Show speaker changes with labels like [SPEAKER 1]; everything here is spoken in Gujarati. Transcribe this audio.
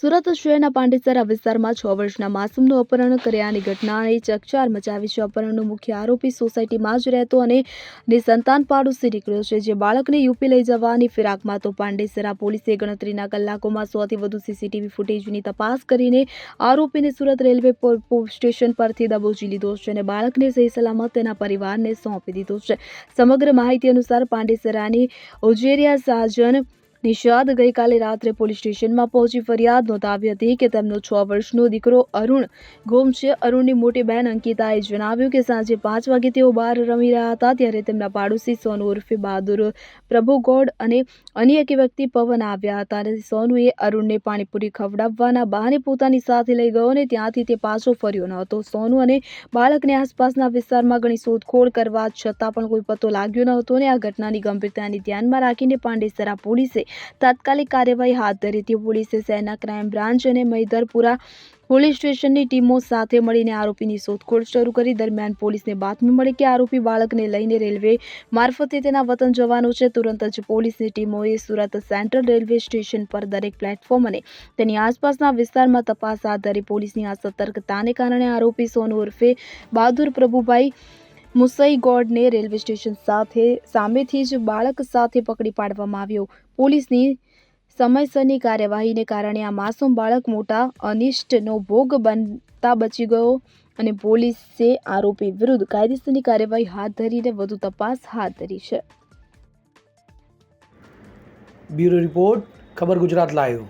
[SPEAKER 1] સુરત શહેરના પાંડેસરા વિસ્તારમાં છ વર્ષના માસૂમનું અપહરણ કર્યાની ઘટનાએ ચકચાર મચાવી છે. અપહરણનો મુખ્ય આરોપી સોસાયટીમાં જ રહેતો અને નિસંતાન પાડોશી નીકળ્યો છે, જે બાળકને યુપી લઈ જવાની ફિરાકમાં તો પાંડેસરા પોલીસે ગણતરીના કલાકોમાં સોથી વધુ સીસીટીવી ફૂટેજની તપાસ કરીને આરોપીને સુરત રેલવે સ્ટેશન પરથી દબોચી લીધો છે અને બાળકને સહી સલામત તેના પરિવારને સોંપી દીધો છે. સમગ્ર માહિતી અનુસાર પાંડેસરાની ઉજેરિયા સાજન નિષાદ ગઈકાલે રાત્રે પોલીસ સ્ટેશનમાં પહોંચી ફરિયાદ નોંધાવી હતી કે તેમનો છ વર્ષનો દીકરો અરુણ ગુમ છે. અરુણની મોટી બહેન અંકિતાએ જણાવ્યું કે સાંજે પાંચ વાગે તેઓ બહાર રમી રહ્યા હતા ત્યારે તેમના પાડોશી સોનુ ઉર્ફે બહાદુર પ્રભુ ગોડ અને અન્ય એક વ્યક્તિ પવન આવ્યા હતા અને સોનુએ અરુણને પાણીપુરી ખવડાવવાના બહાને પોતાની સાથે લઈ ગયો અને ત્યાંથી તે પાછો ફર્યો ન હતો. સોનુ અને બાળકને આસપાસના વિસ્તારમાં ઘણી શોધખોળ કરવા છતાં પણ કોઈ પતો લાગ્યો ન હતો અને આ ઘટનાની ગંભીરતાને ધ્યાનમાં રાખીને પાંડેસરા પોલીસે તાત્કાલિક કાર્યવાહી હાથ ધરી. હતી પોલીસે સેના ક્રાઇમ બ્રાન્ચ અને મૈદરપુરા પોલીસ સ્ટેશનની ટીમો સાથે મળીને આરોપીની શોધખોળ શરૂ કરી. દરમિયાન પોલીસને બાતમી મળી કે આરોપી બાળકને લઈને રેલવે મારફતે તેના વતન જવાનો છે. તુરંત જ પોલીસની ટીમોએ સુરત સેન્ટ્રલ રેલવે સ્ટેશન પર દરેક પ્લેટફોર્મ અને તેની આસપાસના વિસ્તારમાં તપાસ હાથ ધરી. પોલીસની આ સતર્કતાને કારણે આરોપી સોનુ ઉર્ફે બહાદુર પ્રભુભાઈ મુસઈ ગોડને રેલવે સ્ટેશન સાથે, સામેથી જ બાળક સાથે પકડી પાડવામાં આવ્યો. પોલીસની સમયસરની કાર્યવાહીને કારણે આ માસૂમ બાળક મોટા અનિષ્ટનો ભોગ બનતા બચી ગયો અને પોલીસે આરોપી વિરુદ્ધ કાયદેસરની કાર્યવાહી હાથ ધરીને વધુ તપાસ હાથ ધરી છે.
[SPEAKER 2] બ્યુરો રિપોર્ટ, ખબર ગુજરાત લાઈવ.